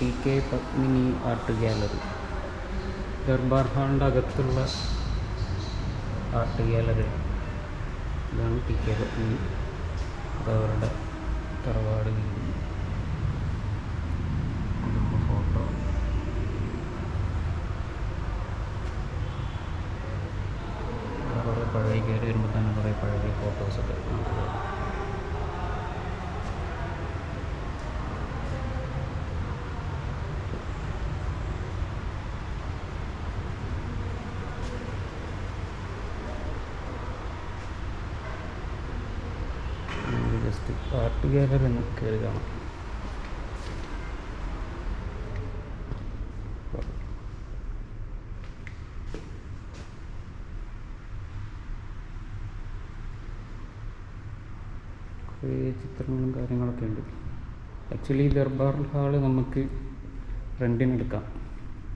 T K Padmini art gallery. Durbar ഹാളിന്റെ അകത്തുള്ള art gallery. ഇതാണ് P K Padmini. അതവരുടെ തറവാട് വീട്. ഫോട്ടോ. കുറേ പഴയ കയറി വരുമ്പോൾ തന്നെ കുറേ പഴയ നമുക്ക് കാണാം ജസ്റ്റ് ആർട്ട് ഗാലറി ഒന്ന് കയറി കാണാം ചിത്രങ്ങളും കാര്യങ്ങളൊക്കെ ഉണ്ട്. ആക്ച്വലി ദർബാർ ഹാൾ നമുക്ക് റെന്റിനെടുക്കാം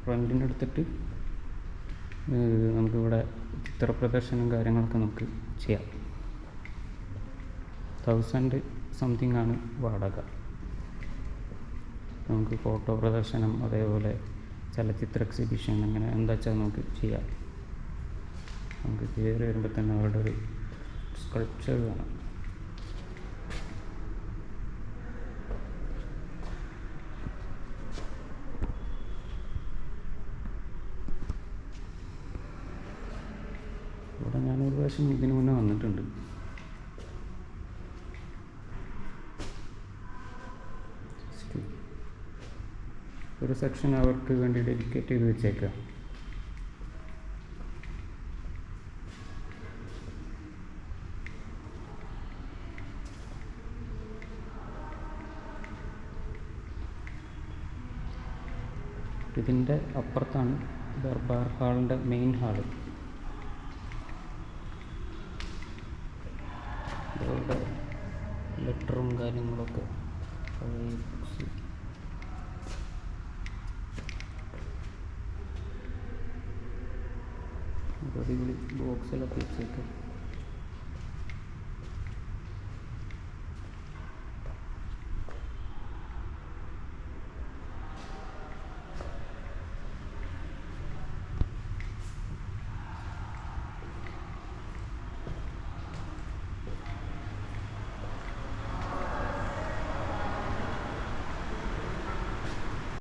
റെന്റിനെടുത്തിട്ട് നമുക്കിവിടെ ചിത്ര പ്രദർശനം കാര്യങ്ങളൊക്കെ നമുക്ക് ചെയ്യാം. തൗസൻഡ് സംതിങ് ആണ് വാടക. നമുക്ക് ഫോട്ടോ പ്രദർശനം അതേപോലെ ചലച്ചിത്ര എക്സിബിഷൻ അങ്ങനെ എന്താ വെച്ചാൽ നമുക്ക് ചെയ്യാം. നമുക്ക് കയറി വരുമ്പോൾ തന്നെ അവരുടെ ഒരു സ്കൾപ്ചർ വേണം ഇവിടെ ഞാൻ ഒരു പ്രാവശ്യം ഇതിനു മുന്നേ വന്നിട്ടുണ്ട്. ഒരു സെക്ഷൻ അവർക്ക് വേണ്ടി ഡെഡിക്കേറ്റ് ചെയ്ത് വെച്ചേക്കുക. ഇതിന്റെ അപ്പുറത്താണ് ദർബാർ ഹാളിന്റെ മെയിൻ ഹാൾ. ലെറ്ററും കാര്യങ്ങളൊക്കെ അടിപൊളി ബോക്സിലൊക്കെ വെച്ചേക്കാം